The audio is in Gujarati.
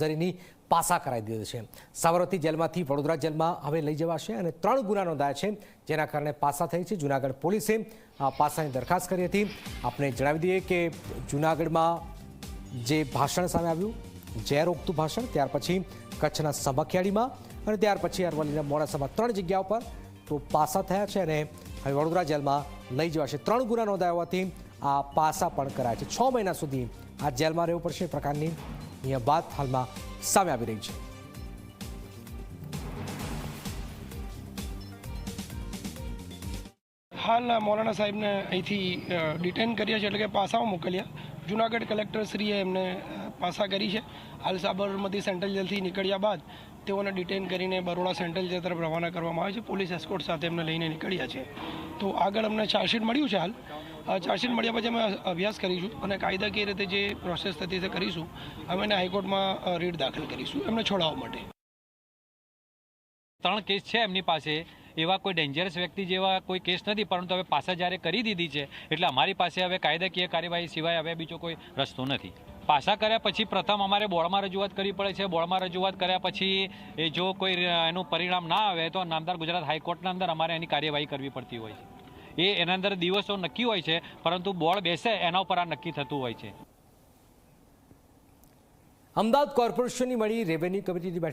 હજારીની પાસા કરાવી દીધો છે. સાબરમતી જેલમાંથી વડોદરા જેલમાં હવે લઈ જવાશે અને ત્રણ ગુના નોંધાયા છે. જેના કારણે પાસા થઈ છે. જૂનાગઢ પોલીસે આ પાસાની દરખાસ્ત કરી હતી. આપણે જણાવી દઈએ કે જૂનાગઢમાં જે ભાષણ સામે આવ્યું, ઝેર રોકતું ભાષણ, ત્યાર પછી કચ્છના સબખિયાળીમાં અને ત્યાર પછી અરવલ્લીના મોડાસામાં ત્રણ જગ્યાઓ પર તો પાસા થયા છે અને હવે વડોદરા જેલમાં લઈ જવાશે. ત્રણ ગુના નોંધાયા હોવાથી આ પાસા પણ કરાય છે. છ મહિના સુધી આ જેલમાં રહેવું પડશે. પ્રકારની અહીંયા વાત હાલમાં સામે આવી રહી છે. હાલ મૌલાના સાહેબને અહીંથી ડિટેન કર્યા છે એટલે કે પાસાઓ મોકલ્યા. જુનાગઢ કલેક્ટરશ્રીએ એમને પાસા કરી છે. હાલ સાબરમતી સેન્ટ્રલ જેલથી નીકળ્યા બાદ તેઓને ડિટેન કરીને બરોડા સેન્ટ્રલ જેલ તરફ રવાના કરવામાં આવે છે. પોલીસ એસ્કોર્ટ સાથે એમને લઈને નીકળ્યા છે. તો આગળ અમને ચાર્જશીટ મળ્યું છે હાલ? ચાર્જશીટ મળ્યા પછી અમે અભ્યાસ કરીશું અને કાયદાકીય રીતે જે પ્રોસેસ થતી તે કરીશું, અમે એને હાઈકોર્ટમાં રીટ દાખલ કરીશું, એમને છોડાવવા માટે. ત્રણ કેસ છે એમની પાસે. એવા કોઈ ડેન્જરસ વ્યક્તિ જેવા કોઈ કેસ નથી, પરંતુ હવે પાછા જ્યારે કરી દીધી છે, એટલે અમારી પાસે હવે કાયદાકીય કાર્યવાહી સિવાય હવે બીજો કોઈ રસ્તો નથી. પાછા કર્યા પછી પ્રથમ અમારે બોર્ડમાં રજૂઆત કરવી પડે છે. બોર્ડમાં રજૂઆત કર્યા પછી એ જો કોઈ એનું પરિણામ ના આવે, તો નામદાર ગુજરાત હાઈકોર્ટના અંદર અમારે એની કાર્યવાહી કરવી પડતી હોય છે. એ એના અંદર દિવસો નક્કી હોય છે, પરંતુ બોર્ડ બેસે એના ઉપર આ નક્કી થતું હોય છે. અમદાવાદ કોર્પોરેશનની મળી રેવન્યુ કમિટીની બેઠક